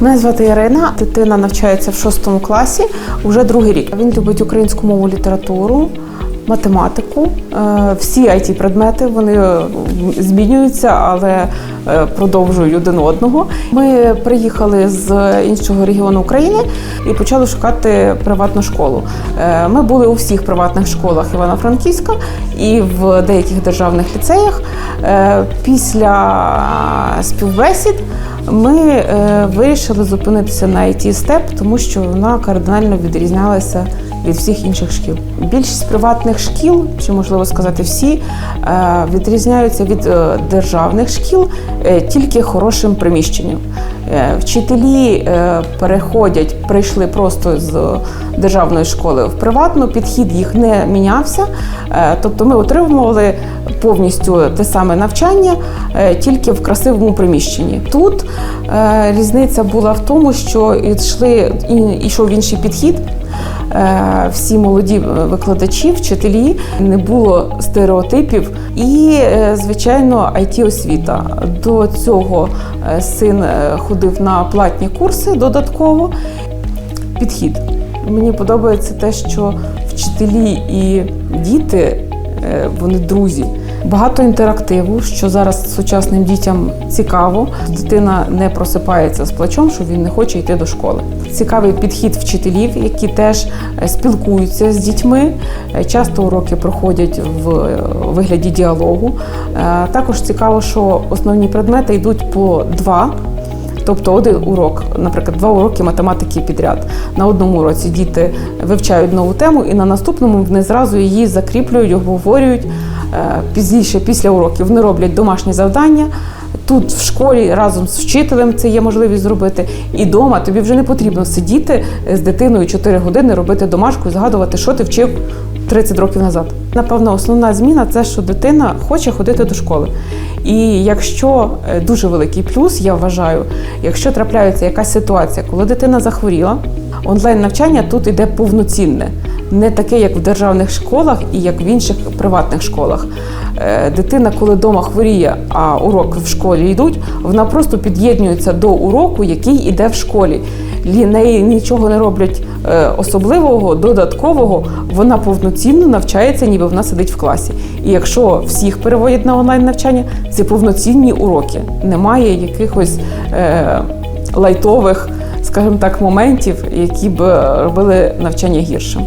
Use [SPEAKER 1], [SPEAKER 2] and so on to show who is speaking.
[SPEAKER 1] Мене звати Ірина. Дитина навчається в шостому класі вже другий рік. Він любить українську мову, літературу, математику. Е, Всі it предмети вони е, змінюються, але е, продовжують один одного. Ми приїхали з іншого регіону України і почали шукати приватну школу. Ми були у всіх приватних школах Івано-Франківська і в деяких державних ліцеях. Після співбесід ми е, вирішили зупинитися на IT STEP, тому що вона кардинально відрізнялася від всіх інших шкіл. Більшість приватних шкіл, чи можливо сказати всі, е, відрізняються від е, державних шкіл тільки хорошим приміщенням. Е, Вчителі е, переходять, прийшли просто з державної школи в приватну, підхід їх не мінявся. Е, Тобто ми отримували повністю те саме навчання, тільки в красивому приміщенні. Тут різниця була в тому, що йшли йшов інший підхід. Е, Всі молоді е, викладачі, вчителі, не було стереотипів і, е, звичайно, it освіта До цього син ходив на платні курси додатково. Підхід. Мені подобається те, що вчителі і діти вони друзі. Багато інтерактиву, що зараз сучасним дітям цікаво. Дитина не просипається з плачом, що він не хоче йти до школи. Цікавий підхід вчителів, які теж е, спілкуються з дітьми. Е, Часто уроки проходять в е, вигляді діалогу. Також цікаво, що основні предмети йдуть по два. Тобто один урок, наприклад, два уроки математики підряд. На одному уроці діти вивчають нову тему, і на наступному вони зразу її закріплюють, обговорюють. Е, Пізніше, після уроків, вони роблять домашні завдання. Тут в школі разом з вчителем це є можливість зробити. І вдома тобі вже не потрібно сидіти з дитиною 4 години, робити домашку і згадувати, що ти вчив 30 років назад. Напевно, основна зміна це, що дитина хоче ходити до школи. І якщо е, дуже великий плюс, я вважаю, якщо трапляється якась ситуація, коли дитина захворіла, онлайн навчання тут іде повноцінне, не таке, як в державних школах і як в інших приватних школах. Е, Дитина, коли вдома хворіє, а уроки в школі йдуть, вона просто під'єднується до уроку, який іде в школі. Неї нічого не роблять е, особливого, додаткового. Вона повноцінно навчається, ніби вона сидить в класі. І якщо всіх переводять на онлайн навчання, це повноцінні уроки. Немає якихось е, лайтових, скажімо так, моментів, які б робили навчання гіршим.